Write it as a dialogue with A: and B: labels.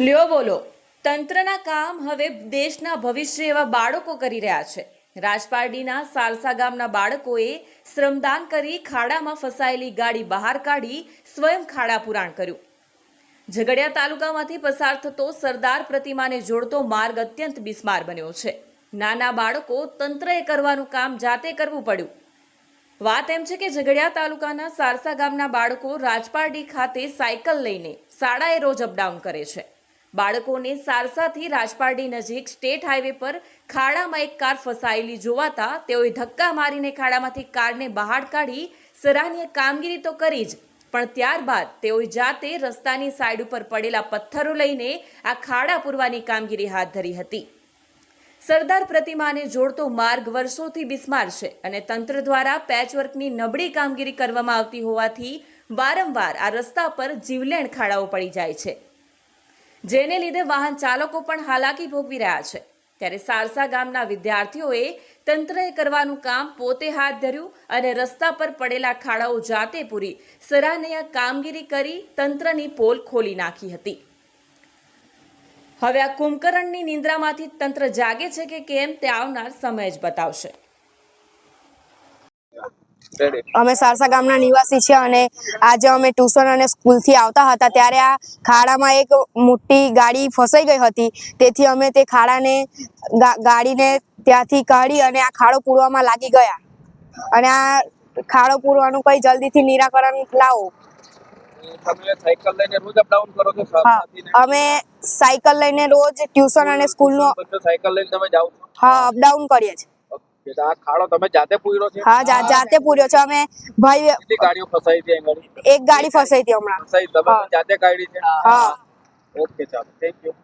A: લ્યો બોલો, તંત્રના કામ હવે દેશના ભવિષ્ય એવા બાળકો કરી રહ્યા છે. રાજપારડીના સારસા ગામના બાળકોએ શ્રમદાન કરી ખાડામાં ફસાયેલી ગાડી બહાર કાઢી સ્વયં ખાડા પુરાણ કર્યું. ઝઘડિયા તાલુકામાંથી પસાર થતો સરદાર પ્રતિમાને જોડતો માર્ગ અત્યંત બિસ્માર બન્યો છે. નાના બાળકો તંત્રએ કરવાનું કામ જાતે કરવું પડ્યું. વાત એમ છે કે ઝઘડિયા તાલુકાના સારસા ગામના બાળકો રાજપારડી ખાતે સાયકલ લઈને શાળાએ રોજ અપડાઉન કરે છે. બાળકોને સારસાથી રાજપારડી નજીક સ્ટેટ હાઈવે પર ખાડામાં એક કાર ફસાયેલી જોવાતા તેઓએ ધક્કા મારીને ખાડામાંથી કારને બહાર કાઢી સરાહનીય કામગીરી તો કરી જ, પણ ત્યારબાદ તેઓએ જાતે રસ્તાની સાઈડ ઉપર પડેલા પથ્થરો લઈને આ ખાડા પૂરવાની કામગીરી હાથ ધરી હતી. સરદાર પ્રતિમાને જોડતો માર્ગ વર્ષોથી બિસ્માર છે અને તંત્ર દ્વારા પેચવર્કની નબળી કામગીરી કરવામાં આવતી હોવાથી વારંવાર આ રસ્તા પર જીવલેણ ખાડાઓ પડી જાય છે. જેને લીધે વાહન ચાલકો પણ હાલાકી ભોગવી રહ્યા છે. ત્યારે સારસા ગામના વિદ્યાર્થીઓએ તંત્રએ કરવાનું કામ પોતે હાથ ધર્યું અને રસ્તા પર પડેલા ખાડાઓ જાતે પૂરી સરાહનીય કામગીરી કરી તંત્રની પોલ ખોલી નાખી હતી. હવે આ કુંભકરણની નિંદ્રામાંથી તંત્ર જાગે છે કે કેમ તે આવનાર સમય જ બતાવશે.
B: અમે સારસા ગામના નિવાસી છીએ અને આજે અમે ટ્યુશન અને સ્કૂલથી આવતા હતા. ત્યારે આ ખાડામાં એક મોટી ગાડી ફસાઈ ગઈ હતી. તેથી અમે તે ખાડાને ગાડીને ત્યાંથી કાઢી અને આ ખાડો પૂરવામાં લાગી ગયા. અને આ ખાડો પૂરવાનું કઈ જલ્દીથી નિરાકરણ લાવો? અમે સાયકલ લઈને રોજ ટ્યુશન અને સ્કૂલ
C: નો સાયકલ લઈને તમે જાઓ
B: હા અપડાઉન કરીએ છીએ.
C: ઓકે, તો આ ખાડો તમે જાતે પૂર્યો છે?
B: હા જાતે પૂર્યો છે. અમે ભાઈ
C: કેટલી ગાડીઓ ફસાઈ હતી અહીં
B: એક ગાડી ફસાઈ હતી હમણાં.
C: ફસાઈ તમે જાતે કાઢી છે?
B: હા.
C: ઓકે ચાલો. Thank you